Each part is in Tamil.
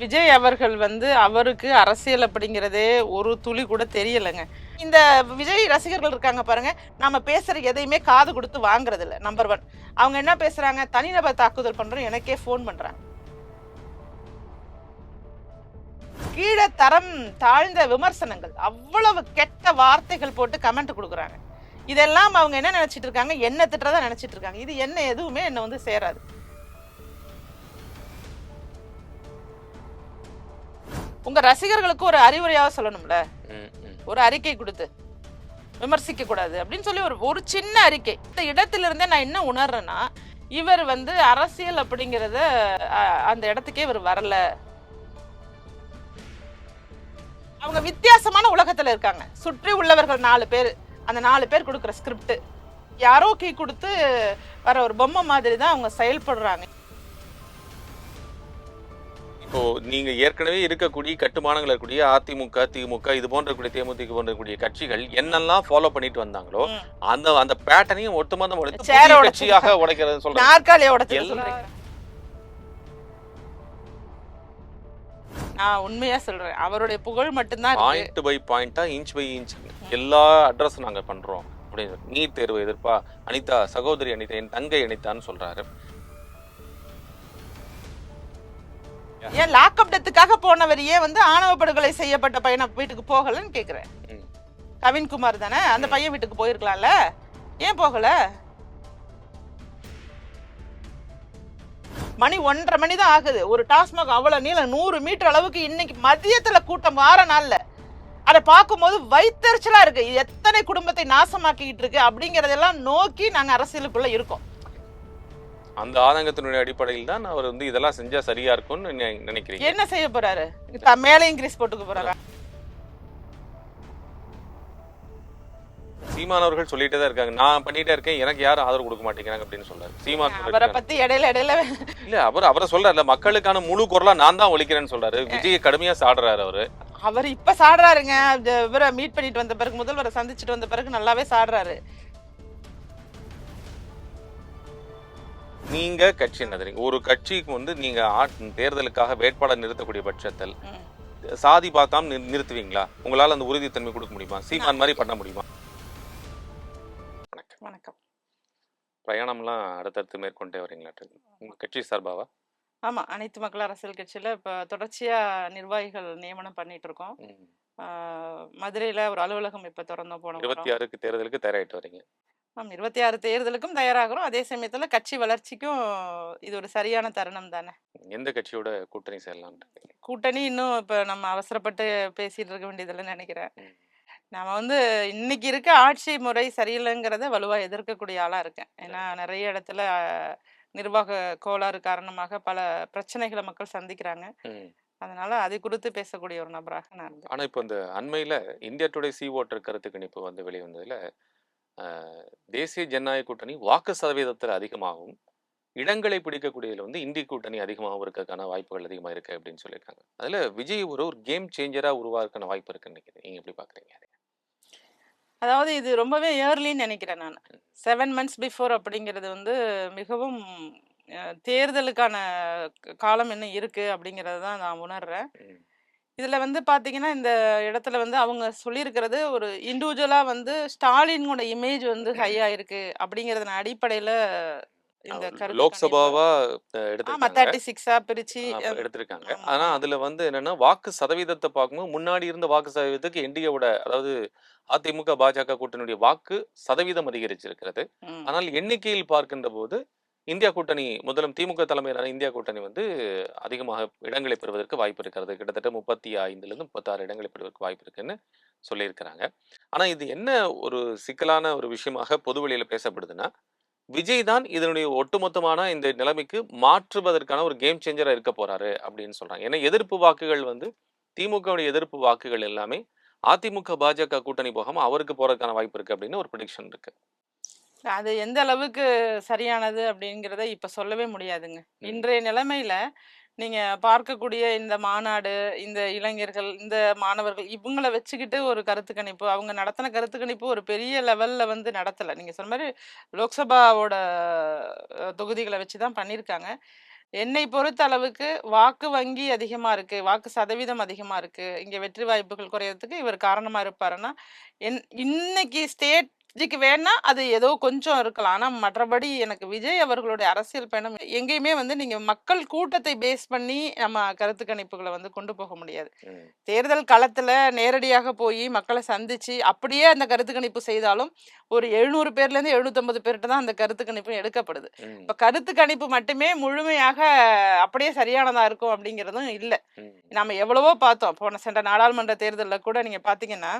விஜய் அவர்கள் வந்து அவருக்கு அரசியல் அப்படிங்கிறதே ஒரு துளி கூட தெரியலைங்க. இந்த விஜய் ரசிகர்கள் இருக்காங்க பாருங்க நம்ம பேசுகிற எதையுமே காது கொடுத்து வாங்குறது இல்லை நம்பர் ஒன் அவங்க என்ன பேசுறாங்க? தனிநபர் தாக்குதல் பண்றோம் எனக்கே ஃபோன் பண்றாங்க. கீழே தரம் தாழ்ந்த விமர்சனங்கள் அவ்வளவு கெட்ட வார்த்தைகள் போட்டு கமெண்ட் கொடுக்குறாங்க. இதெல்லாம் அவங்க என்ன நினைச்சிட்டு இருக்காங்க? என்ன திட்டுறதா நினைச்சிட்டு இருக்காங்க. இது என்ன எதுவுமே என்ன வந்து சேராது. உங்க ரசிகர்களுக்கு ஒரு அறிவுரையாக சொல்லணும்ல. ஒரு அறிக்கை கொடுத்து. விமர்சிக்க கூடாது அப்படின்னு சொல்லி ஒரு ஒரு சின்ன அறிக்கை. இந்த இடத்திலிருந்தே நான் என்ன உணர்றேன்னா இவர் வந்து அரசியல் அப்படிங்கிறத அந்த இடத்துக்கே இவர் வரல. அவங்க வித்தியாசமான உலகத்துல இருக்காங்க. சுற்றி உள்ளவர்கள் நாலு பேர் அந்த நாலு பேர் கொடுக்குற ஸ்கிரிப்ட் யாரோ கீ கொடுத்து வர ஒரு பொம்மை மாதிரி தான் அவங்க செயல்படுறாங்க. இப்போ நீங்க ஏற்கனவே இருக்கக்கூடிய கட்டுமானங்கள் இருக்கக்கூடிய அதிமுக திமுக இது போன்ற கூடிய தேமுதிக போன்ற கூடிய கட்சிகள் என்னெல்லாம் ஃபாலோ பண்ணிட்டு வந்தாங்களோ. அந்த அந்த பேட்டர்னையும் ஒட்டுமொத்தம் உடைத்து. கட்சியாக உடைக்கிறது சொல்றீங்க நான் உண்மையா சொல்றேன். அவருடைய புகழ் மட்டும்தான் பாயிண்ட் பை பாயிண்டா இன்ச் பை இன்ச் எல்லா அட்ரஸ் நாங்க பண்றோம். அப்படின்னு நீட் தேர்வு எதிர்ப்பா அனிதா சகோதரி அனிதா என் தங்கை அனிதான்னு சொல்றாரு. ஏன் லாக்அப் டெத்துக்காக போனவர் ஏன் வந்து ஆணவ படுகொலை செய்யப்பட்ட பையனை வீட்டுக்கு போகலன்னு கேக்குறேன். ம். கவின்குமார் தானே? அந்த பையன் வீட்டுக்கு போயிருக்கலாம்ல? ஏன் போகல? மணி ஒன்றரை மணி தான் ஆகுது. ஒரு டாஸ்மாக் அவ்வளவு நீளம் நூறு மீட்டர் அளவுக்கு இன்னைக்கு மதியத்துல கூட்டம் வார நாள்ல. அதை பார்க்கும்போது வைத்தறிச்சலா இருக்கு. இது எத்தனை குடும்பத்தை நாசமாக்கிட்டு இருக்கு அப்படிங்கறதெல்லாம் நோக்கி நாங்க அரசியலுக்குள்ள இருக்கோம். அந்த ஆதங்கத்தினுடைய அடிப்படையில் தான் அவர் வந்து இதெல்லாம் செஞ்சா சரியா இருக்கும்னு நினைக்கிறீங்க. என்ன செய்ய போறாரு? மேலே இன்க்ரீஸ் போட்டுக்க போறாரா? சீமான் அவர்கள் சொல்லிட்டே தான் இருக்காங்க. நான் பண்ணிட்டே இருக்கேன் எனக்கு யாரும் ஆதரவு கொடுக்க மாட்டேங்கிறாங்க அப்படின்னு சொல்றாரு சீமான் அவரை. பத்தி இடையில இடையில இல்ல அவர் அவரை சொல்றாருல மக்களுக்கான முழு குரலா நான் தான் ஒழிக்கிறேன்னு சொல்றாரு. விஜய் கடுமையா சாடுறாரு அவரு. அவர் இப்ப சாடுறாருங்க. இவரை மீட் பண்ணிட்டு வந்த பிறகு முதல்வரை சந்திச்சுட்டு வந்த பிறகு நல்லாவே சாடுறாரு. நீங்க கட்சி என்னதுறீங்க ஒரு கட்சிக்கு வந்து நீங்க ஆட்- தேர்தலுக்காக வேட்பாளர் நிறுத்தக்கூடிய பட்சத்தில். சாதி பார்க்காம நிறு- நிறுத்துவீங்களா? உங்களால அந்த உறுதித்தன்மை கொடுக்க முடியுமா? சீமான் மாதிரி பண்ண முடியுமா? வணக்கம். வணக்கம். பிரயாணம்லாம் அடுத்தடுத்து மேற்கொண்டே வரீங்களா? உங்க கட்சி சார்பாவா? ஆமா அனைத்து மக்கள் அரசியல் கட்சியில இப்ப தொடர்ச்சியா நிர்வாகிகள் நியமனம் பண்ணிட்டு இருக்கோம் மதுரையில ஒரு அலுவலகம் இப்ப திறந்தோம் போன இருபத்தி ஆறுக்கு தேர்தலுக்கு தயாராயிட்டு வரீங்க. ஆமா இருபத்தி ஆறு தேர்தலுக்கும் தயாராகிறோம் அதே சமயத்துல கட்சி வளர்ச்சிக்கும் இது ஒரு சரியான தருணம் தானே. எந்த கட்சியோட கூட்டணி இருக்கீங்க? கூட்டணி இன்னும் இப்ப நம்ம அவசரப்பட்டு பேசிட்டு இருக்க வேண்டியதில்லைன்னு நினைக்கிறேன். நாம வந்து இன்னைக்கு இருக்க ஆட்சி முறை சரியில்லைங்கிறத வலுவா எதிர்க்கக்கூடிய ஆளா இருக்கேன். ஏன்னா நிறைய இடத்துல நிர்வாக கோளாறு காரணமாக பல பிரச்சனைகளை மக்கள் சந்திக்கிறாங்க. அதனால அது குறித்து பேசக்கூடிய ஒரு நபராக நான் ஆனா இப்போ இந்த அண்மையில இந்தியா டுடே சி ஓட்டர் கருத்து கணிப்பு வந்து வெளிவந்ததுல தேசிய ஜனநாயக கூட்டணி வாக்கு சதவீதத்தில் அதிகமாகவும் இடங்களை பிடிக்கக்கூடியதுல வந்து இந்திய கூட்டணி அதிகமாகவும் இருக்கிறதுக்கான வாய்ப்புகள் அதிகமாக இருக்கு அப்படின்னு சொல்லியிருக்காங்க. அதுல விஜய் ஒரு ஒரு கேம் சேஞ்சரா உருவாக்கான வாய்ப்பு இருக்குன்னு நினைக்கிறேன். நீங்க எப்படி பாக்குறீங்க அதாவது இது ரொம்பவே ஏர்லின்னு நினைக்கிறேன் நான். செவன் மந்த்ஸ் பிஃபோர் அப்படிங்கிறது வந்து மிகவும் தேர்தலுக்கான காலம் இன்னும் இருக்கு அப்படிங்கிறது தான் நான் உணர்றேன். ம். இதுல வந்து பாத்தீங்கன்னா இந்த இடத்துல வந்து அவங்க சொல்லியிருக்கிறது ஒரு இண்டிவிஜுவலா வந்து ஸ்டாலினோட இமேஜ் வந்து ஹையா இருக்கு அப்படிங்கறதன் அடிப்படையில லோக்சபாவா எடுத்திருக்காங்க. ஆனா அதுல வந்து என்னன்னா வாக்கு சதவீதத்தை பார்க்கும்போது முன்னாடி இருந்த வாக்கு சதவீதத்துக்கு என்டிஏவோட அதாவது அதிமுக பாஜக கூட்டணியுடைய வாக்கு சதவீதம் அதிகரிச்சிருக்கிறது. ஆனால் எண்ணிக்கையில் பார்க்கின்ற போது இந்தியா கூட்டணி முதலும் திமுக தலைமையிலான இந்தியா கூட்டணி வந்து அதிகமாக இடங்களை பெறுவதற்கு வாய்ப்பு இருக்கிறது. கிட்டத்தட்ட முப்பத்தி ஐந்துலேருந்து முப்பத்தாறு இடங்களை பெறுவதற்கு வாய்ப்பு இருக்குன்னு சொல்லியிருக்கிறாங்க. ஆனால் இது என்ன ஒரு சிக்கலான ஒரு விஷயமாக பொதுவெளியில் பேசப்படுதுன்னா விஜய் தான் இதனுடைய ஒட்டுமொத்தமான இந்த நிலைமைக்கு மாற்றுவதற்கான ஒரு கேம் சேஞ்சராக இருக்க போறாரு அப்படின்னு சொல்றாங்க. ஏன்னா எதிர்ப்பு வாக்குகள் வந்து திமுகவுடைய எதிர்ப்பு வாக்குகள் எல்லாமே அதிமுக பாஜக கூட்டணி போகாமல் அவருக்கு போறதுக்கான வாய்ப்பு இருக்கு அப்படின்னு ஒரு ப்ரிடிக்ஷன் இருக்கு. அது எந்த அளவுக்கு சரியானது அப்படிங்கிறத இப்ப சொல்லவே முடியாதுங்க. இன்றைய நிலைமையில நீங்க பார்க்கக்கூடிய இந்த மாநாடு இந்த இளைஞர்கள் இந்த மாணவர்கள் இவங்கள வச்சுக்கிட்டு ஒரு கருத்து கணிப்பு அவங்க நடத்தின கருத்து கணிப்பு ஒரு பெரிய லெவல்ல வந்து நடத்தல. நீங்க சொன்ன மாதிரி லோக்சபாவோட தொகுதிகளை வச்சு தான் பண்ணியிருக்காங்க. என்னை பொறுத்த அளவுக்கு வாக்கு வங்கி அதிகமா இருக்கு வாக்கு சதவீதம் அதிகமா இருக்கு. இங்க வெற்றி வாய்ப்புகள் குறையறதுக்கு இவர் காரணமா இருப்பாருன்னா என் இன்னைக்கு ஸ்டேட்டுக்கு வேணா அது ஏதோ கொஞ்சம் இருக்கலாம் ஆனா மற்றபடி எனக்கு விஜய் அவர்களுடைய அரசியல் பயணம் எங்கேயுமே வந்து நீங்க மக்கள் கூட்டத்தை பேஸ் பண்ணி நம்ம கருத்து கணிப்புகளை வந்து கொண்டு போக முடியாது. தேர்தல் களத்துல நேரடியாக போய் மக்களை சந்திச்சு அப்படியே அந்த கருத்து கணிப்பு செய்தாலும் ஒரு எழுநூறு பேர்ல இருந்து எழுநூத்தம்பது பேர்கிட்ட தான் அந்த கருத்து கணிப்பு எடுக்கப்படுது. இப்ப கருத்து கணிப்பு மட்டுமே முழுமையாக அப்படியே சரியானதா இருக்கும் அப்படிங்கிறதும் இல்ல ம். நம்ம எவ்வளவோ பார்த்தோம் போன சென்ற நாடாளுமன்ற தேர்தலில் கூட நீங்க பாத்தீங்கன்னா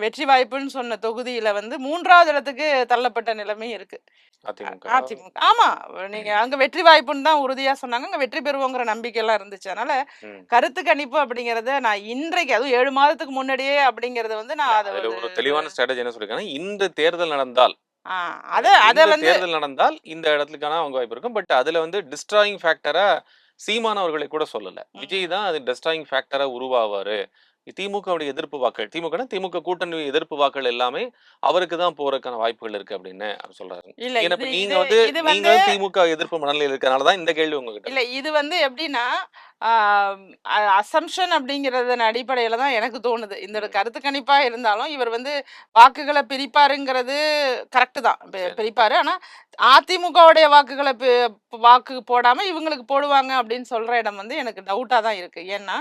வெற்றி வாய்ப்புன்னு சொன்ன தொகுதியில வந்து மூன்றாவது இடத்துக்கு தள்ளப்பட்ட நிலைமை இருக்கு. அதிமுக. ஆமா. நீங்க அங்க வெற்றி வாய்ப்புன்னு தான் உறுதியா சொன்னாங்க. அங்க வெற்றி பெறுவோங்கிற நம்பிக்கை எல்லாம் இருந்துச்சு. அதனால. கருத்து கணிப்பு அப்படிங்கறத நான் இன்றைக்கு அதுவும் ஏழு மாதத்துக்கு முன்னாடியே அப்படிங்கறத வந்து நான் அதை ஒரு தெளிவான ஸ்ட்ராட்டஜி என்ன சொல்லிருக்காங்கன்னா இந்த தேர்தல் நடந்தால். அத அத வந்து தேர்தல் நடந்தால் இந்த இடத்துக்கான அவங்க வாய்ப்பு இருக்கும். பட் அதுல வந்து டிஸ்ட்ராயிங் ஃபேக்டரா சீமான் அவர்களை கூட சொல்லல. விஜய் தான் அது டிஸ்ட்ராயிங் ஃபேக்டரா உருவாவாரு. திமுகவுடைய எதிர்ப்பு வாக்கள் திமுக திமுக கூட்டணி எதிர்ப்பு வாக்கள் எல்லாமே அவருக்கு தான் போறதுக்கான வாய்ப்புகள் இருக்கு அப்படின்னு சொல்றாரு நீங்க வந்து நீங்க திமுக எதிர்ப்பு மனநிலையில் இருக்கறனால தான் இந்த கேள்வி உங்ககிட்ட இல்ல இது வந்து எப்படின்னா அசம்ஷன் அப்படிங்கறதன் அடிப்படையில தான் எனக்கு தோணுது. இந்த. கருத்து கணிப்பா இருந்தாலும் இவர் வந்து வாக்குகளை பிரிப்பாருங்கிறது கரெக்ட் தான். பிரிப்பாரு. ஆனா அதிமுகவுடைய வாக்குகளை வாக்கு போடாம இவங்களுக்கு போடுவாங்க அப்படின்னு சொல்ற இடம் வந்து எனக்கு டவுட்டா தான் இருக்கு ஏன்னா.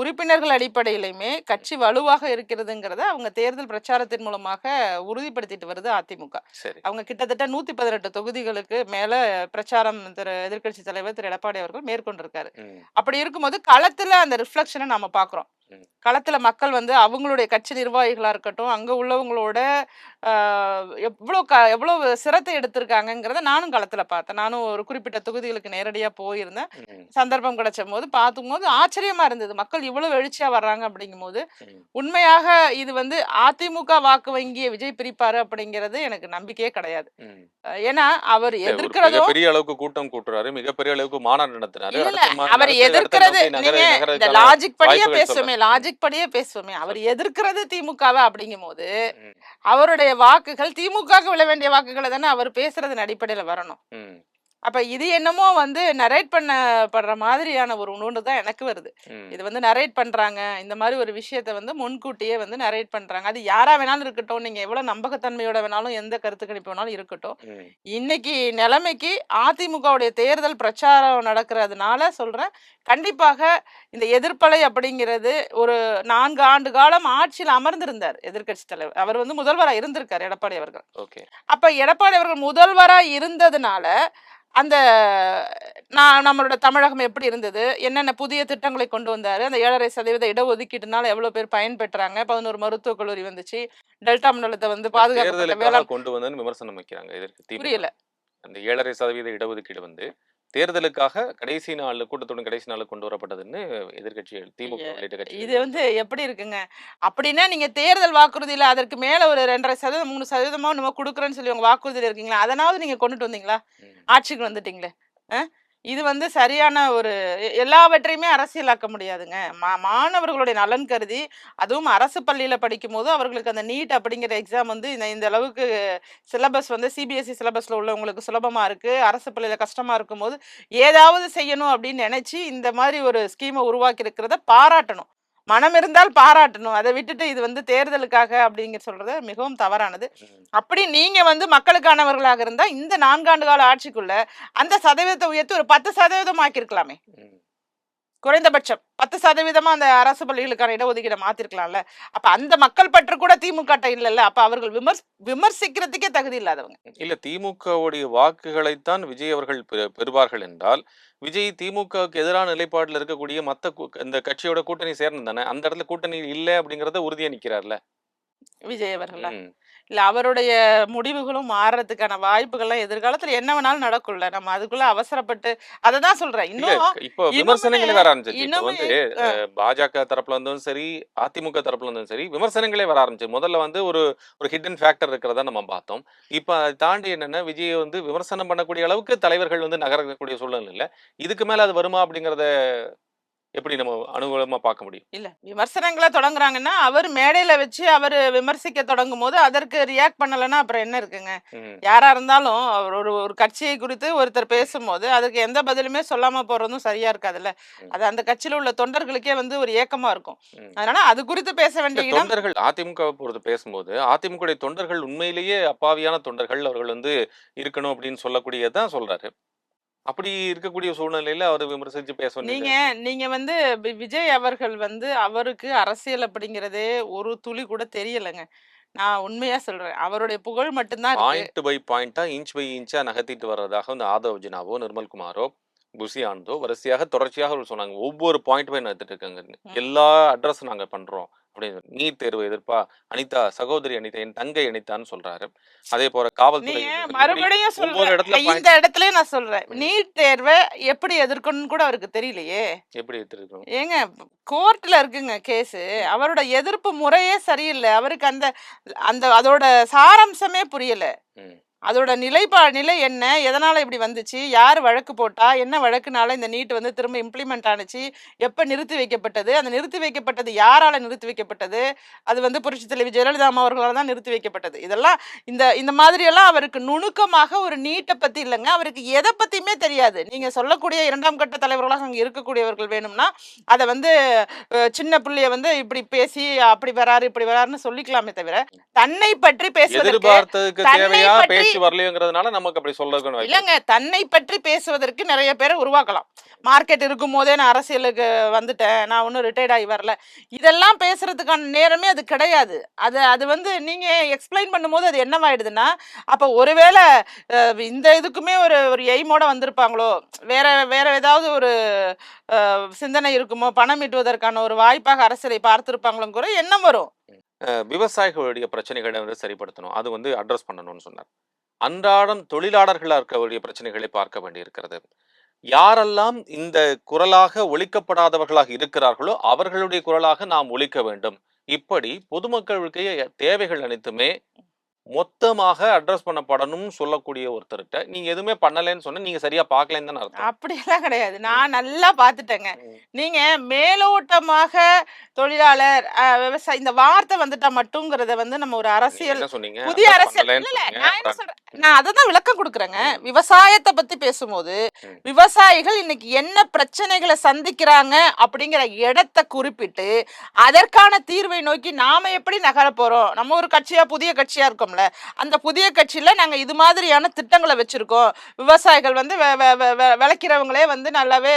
உறுப்பினர்கள் அடிப்படையிலுமே கட்சி வலுவாக இருக்கிறதுங்கிறத அவங்க தேர்தல் பிரச்சாரத்தின் மூலமாக உறுதிப்படுத்திட்டு வருது அதிமுக சரி அவங்க கிட்டத்தட்ட நூத்தி பதினெட்டு தொகுதிகளுக்கு மேல பிரச்சாரம் திரு எதிர்க்கட்சி தலைவர் திரு எடப்பாடி அவர்கள் மேற்கொண்டிருக்காரு. அப்படி இருக்கும்போது களத்துல அந்த ரிஃப்ளெக்ஷனை நம்ம பாக்குறோம். களத்துல மக்கள் வந்து அவங்களுடைய கட்சி நிர்வாகிகளா இருக்கட்டும் அங்க உள்ளவங்களோட ஆஹ், எவ்வளவு க எவ்வளவு சிரத்தை எடுத்திருக்காங்கங்கிறத நானும் களத்துல பார்த்தேன். நானும் ஒரு குறிப்பிட்ட தொகுதிகளுக்கு நேரடியா போயிருந்தேன். சந்தர்ப்பம் கிடைச்ச போது பார்க்கும்போது ஆச்சரியமா இருந்தது. மக்கள் இவ்வளவு எழுச்சியா வர்றாங்க அப்படிங்கும்போது. உண்மையாக இது வந்து அதிமுக வாக்கு வங்கியை விஜய் பிரிப்பாரு அப்படிங்கிறது எனக்கு நம்பிக்கையே கிடையாது. ஏன்னா அவர் எதிர்க்கிறதோ மிகப்பெரிய அளவுக்கு கூட்டம் கூட்டுறாரு மிகப்பெரிய அளவுக்கு மாநாடு மா- அவர் எதிர்க்கிறது நீங்க இந்த லாஜிக் படியே சொல்றேன். லாஜிக் படியே பேசுவோமே அவர் எதிர்க்கிறது திமுகவை அப்படிங்கும் போது. அவருடைய வாக்குகள் திமுகவுக்கு விழ வேண்டிய வாக்குகளை தானே அவர் பேசுறதன் அடிப்படையில வரணும். அப்ப இது என்னமோ வந்து நரேட் பண்ணப்படுற மாதிரியான ஒரு உணர்வு தான் எனக்கு வருது. இது வந்து நரேட் பண்றாங்க. இந்த மாதிரி ஒரு விஷயத்த வந்து முன்கூட்டியே வந்து நரேட் பண்றாங்க. அது யாரா வேணாலும் இருக்கட்டும். நீங்க எவ்வளவு நம்பகத்தன்மையோட வேணாலும் எந்த கருத்து கணிப்பு வேணாலும் இருக்கட்டும். இன்னைக்கு நிலைமைக்கு அதிமுகவுடைய தேர்தல் பிரச்சாரம் நடக்கிறதுனால சொல்றேன். கண்டிப்பாக இந்த எதிர்ப்பலை அப்படிங்கிறது ஒரு நான்கு ஆண்டு காலம் ஆட்சியில் அமர்ந்திருந்தார் எதிர்க்கட்சி தலைவர். அவர் வந்து முதல்வராக இருந்திருக்கார் எடப்பாடி அவர்கள். ஓகே. அப்ப எடப்பாடி அவர்கள் முதல்வரா இருந்ததுனால அந்த நான் நம்மளோட தமிழகம் எப்படி இருந்தது? என்னென்ன புதிய திட்டங்களை கொண்டு வந்தாரு? அந்த ஏழரை சதவீத இடஒதுக்கீட்டுனால எவ்வளவு பேர் பயன்பெற்றாங்க? பதினோரு மருத்துவக் கல்லூரி வந்துச்சு. டெல்டா மண்டலத்தை வந்து வேளாண் கொண்டு வந்தேன்னு விமர்சனம் வைக்கிறாங்க திமுக புரியல. அந்த ஏழரை சதவீத இடஒதுக்கீடு வந்து தேர்தலுக்காக கடைசி நாள் கூட்டத்தோட கடைசி நாள் கொண்டு வரப்பட்டதுன்னு எதிர்க்கட்சிகள் திமுக உள்ளிட்ட கட்சிகள் இது வந்து எப்படி இருக்குங்க அப்படின்னா நீங்க தேர்தல் வாக்குறுதியில அதற்கு மேல ஒரு ரெண்டரை சதவீதம் மூணு சதவீதமா நம்ம கொடுக்குறேன்னு சொல்லி உங்க வாக்குறுதியில இருக்கீங்களா அதனாவது நீங்க கொண்டுட்டு வந்தீங்களா. ஆட்சிக்கு வந்துட்டீங்களே அஹ்? இது வந்து சரியான ஒரு எல்லாவற்றையுமே அரசியலாக்க முடியாதுங்க. மா மாணவர்களுடைய நலன் கருதி அதுவும் அரசு பள்ளியில் படிக்கும் போது அவர்களுக்கு அந்த நீட் அப்படிங்கிற எக்ஸாம் வந்து இந்த இந்த அளவுக்கு சிலபஸ் வந்து சிபிஎஸ்சி சிலபஸில் உள்ளவங்களுக்கு சுலபமாக இருக்குது அரசு பள்ளியில் கஷ்டமாக இருக்கும்போது ஏதாவது செய்யணும் அப்படின்னு நினச்சி இந்த மாதிரி ஒரு ஸ்கீமை உருவாக்கி இருக்கிறத பாராட்டணும். மனம் இருந்தால் பாராட்டணும் அதை விட்டுட்டு இது வந்து தேர்தலுக்காக அப்படிங்கிற சொல்றது மிகவும் தவறானது. அப்படி நீங்க வந்து மக்களுக்கானவர்களாக இருந்தா இந்த நான்காண்டு கால ஆட்சிக்குள்ள அந்த சதவீதத்தை உயர்த்தி ஒரு பத்து சதவீதம் ஆக்கியிருக்கலாமே. குறைந்தபட்சம் பத்து சதவீதமா அந்த அரசு பள்ளிகளுக்கான இடஒதுக்கீடை மாத்திருக்கலாம்ல. அப்ப அந்த மக்கள் பற்று கூட திமுக இல்லைல்ல. அப்ப அவர்கள் விமர்ஸ் விமர்சிக்கிறதுக்கே தகுதி இல்லாதவங்க. இல்ல திமுகவுடைய வாக்குகளைத்தான் விஜய் அவர்கள் பெறுவார்கள் என்றால் விஜய் திமுகவுக்கு எதிரான நிலைப்பாடுல இருக்கக்கூடிய மத்த கூ- இந்த கட்சியோட கூட்டணி சேர்ந்து தானே? அந்த இடத்துல கூட்டணி இல்ல அப்படிங்கறத உறுதியா நிக்கிறார்ல. விஜய் அவர்களா. இல்ல அவருடைய முடிவுகளும் மாறுறதுக்கான வாய்ப்புகள்லாம் எதிர்காலத்துல என்ன வேணாலும் நடக்கும்ல. நம்ம அதுக்குள்ள அவசரப்பட்டு அதை தான் சொல்றேன். இன்னும் இப்போ விமர்சனங்களே வர ஆரம்பிச்சிச்சு இப்போ வந்து பாஜக தரப்புல இருந்தும் சரி அதிமுக தரப்புல இருந்தும் சரி விமர்சனங்களே வர ஆரம்பிச்சு முதல்ல வந்து ஒரு ஒரு ஹிடன் ஃபேக்டர் இருக்கிறதா நம்ம பார்த்தோம். இப்போ அதை தாண்டி என்னன்னா விஜய் வந்து விமர்சனம் பண்ணக்கூடிய அளவுக்கு தலைவர்கள் வந்து நகரக்கூடிய சூழ்நிலை இல்ல. இதுக்கு மேல அது வருமா அப்படிங்கறத எப்படி நம்ம அனுகூலமா பார்க்க முடியும்? இல்ல. விமர்சனங்களை தொடங்குறாங்கன்னா அவர் மேடையில வச்சு அவர் விமர்சிக்க தொடங்கும் போது அதற்கு ரியாக்ட் பண்ணலைன்னா அப்புறம் என்ன இருக்குங்க. யாரா இருந்தாலும் ஒரு ஒரு கட்சியை குறித்து ஒருத்தர் பேசும்போது அதுக்கு எந்த பதிலுமே சொல்லாம போறதும் சரியா இருக்காதுல்ல. அது அந்த கட்சியில உள்ள தொண்டர்களுக்கே வந்து ஒரு ஏக்கமா இருக்கும். அதனால அது குறித்து பேச வேண்டிய தொண்டர்கள் அதிமுக பொறுத்து பேசும்போது அதிமுக தொண்டர்கள் உண்மையிலேயே அப்பாவியான தொண்டர்கள் அவர்கள் வந்து இருக்கணும் அப்படின்னு சொல்லக்கூடியதான் சொல்றாரு. அப்படி இருக்கக்கூடிய சூழ்நிலையில அவர் விமர்சிச்சு பேச வேண்டியது நீங்க நீங்க வந்து வி- விஜய் அவர்கள் வந்து அவருக்கு அரசியல் அப்படிங்கறதே ஒரு துளி கூட தெரியலைங்க. நான் உண்மையா சொல்றேன். அவருடைய புகழ் மட்டும்தான் இருக்கு. பாயிண்ட் பை பாயிண்டா இன்ச் பை இன்ச்சா நகர்த்திட்டு வர்றதாக வந்து ஆதவ் ஜினாவோ நிர்மல்குமாரோ புசி ஆனந்தோ வரிசையாக தொடர்ச்சியாக அவர் சொன்னாங்க. ஒவ்வொரு பாயிண்ட் பை நகர்த்திட்டு இருக்காங்க. ம். எல்லா அட்ரஸ் நாங்க பண்றோம். அப்படின்னு நீட் தேர்வு எதிர்ப்பா அனிதா சகோதரி அனிதா என் தங்கை அனிதான்னு சொல்றாரு. அதே போல காவல்துறை மறுபடியும் சொல்றேன் இந்த இடத்துல நான் சொல்றேன். நீட் தேர்வை எப்படி எதிர்க்கணும்னு கூட அவருக்கு தெரியலையே. எப்படி எடுத்திருக்கோம் ஏங்க கோர்ட்ல இருக்குங்க கேஸ். அவரோட எதிர்ப்பு முறையே சரியில்லை. அவருக்கு அந்த அந்த அதோட சாராம்சமே புரியல. அதோட நிலைப்பா நிலை என்ன? எதனால இப்படி வந்துச்சு? யார் வழக்கு போட்டா? என்ன வழக்குனால இந்த நீட் வந்து திரும்ப இம்ப்ளிமெண்ட் ஆனுச்சு? எப்ப நிறுத்தி வைக்கப்பட்டது? அந்த நிறுத்தி வைக்கப்பட்டது யாரால நிறுத்தி வைக்கப்பட்டது? அது வந்து புரட்சி தலைவி ஜெயலலிதா அம்மா அவர்களால் தான் நிறுத்தி வைக்கப்பட்டது. இதெல்லாம் இந்த இந்த மாதிரி எல்லாம் அவருக்கு நுணுக்கமாக ஒரு நீட்டை பத்தி இல்லைங்க. அவருக்கு எதை பத்தியுமே தெரியாது. நீங்க சொல்லக்கூடிய இரண்டாம் கட்ட தலைவர்களாக அங்க இருக்கக்கூடியவர்கள் வேணும்னா அதை வந்து சின்ன பிள்ளைய வந்து இப்படி பேசி அப்படி வராரு இப்படி வராருன்னு சொல்லிக்கலாமே தவிர தன்னை பற்றி பேசுவதற்கு தன்னை பற்றி- பேச்சு வரலையோங்கிறதுனால நமக்கு அப்படி வாய்ப்பு இல்லைங்க தன்னை பற்றி பேசுவதற்கு நிறைய பேரை உருவாக்கலாம். மார்க்கெட் இருக்கும் போதே நான் அரசியலுக்கு வந்துட்டேன் நான் ஒன்றும் ரிட்டையர்ட் ஆகி வரல. இதெல்லாம் பேசுறதுக்கான நேரமே அது கிடையாது. அது அது வந்து நீங்க எக்ஸ்பிளைன் பண்ணும்போது அது என்னவாயிடுதுன்னா அப்போ ஒருவேளை இந்த இதுக்குமே ஒரு ஒரு எய்மோட வந்திருப்பாங்களோ? வேற வேற ஏதாவது ஒரு சிந்தனை இருக்குமோ? பணம் ஈட்டுவதற்கான ஒரு வாய்ப்பாக அரசியலை பார்த்திருப்பாங்களோங்கிற எண்ணம் வரும். விவசாயிகளுடைய பிரச்சனைகளை வந்து சரிப்படுத்தணும். அது வந்து அட்ரஸ் பண்ணணும்னு சொன்னார். அன்றாடம் தொழிலாளர்களா இருக்கக்கூடிய பிரச்சனைகளை பார்க்க வேண்டியிருக்கிறது. யாரெல்லாம் இந்த குரலாக ஒழிக்கப்படாதவர்களாக இருக்கிறார்களோ அவர்களுடைய குரலாக நாம் ஒழிக்க வேண்டும். இப்படி பொதுமக்களுக்கு தேவைகள் அனைத்துமே மொத்தமாக அட்ரஸ் பண்ணப்படணும்னு சொல்லக்கூடிய ஒருத்தர்கிட்ட நீங்க எதுவுமே பண்ணலைன்னு சொன்னா நீங்க சரியா பார்க்கலன்னு தானே அர்த்தம். அப்படியெல்லாம் கிடையாது. நான் நல்லா பார்த்துட்டேங்க. நீங்க மேலோட்டமாக தொழிலாளர் விவசாயி இந்த வார்த்தை வந்துட்டா மட்டுங்கிறத வந்து நம்ம ஒரு அரசியல் புதிய அரசியல். நான் என்ன அப்புறம் சொல்றேன்? நான் அதை தான் விளக்கம் கொடுக்குறேங்க. விவசாயத்தை பத்தி பேசும்போது. விவசாயிகள் இன்னைக்கு என்ன பிரச்சனைகளை சந்திக்கிறாங்க அப்படிங்கிற இடத்தை குறிப்பிட்டு அதற்கான தீர்வை நோக்கி நாம எப்படி நகர போறோம்? நம்ம ஒரு கட்சியா புதிய கட்சியா இருக்கோம்ல அந்த புதிய கட்சியில் நாங்கள் இது மாதிரியான திட்டங்களை வச்சுருக்கோம். விவசாயிகள் வந்து வெ- வெ- விளைக்கிறவங்களே வந்து நல்லாவே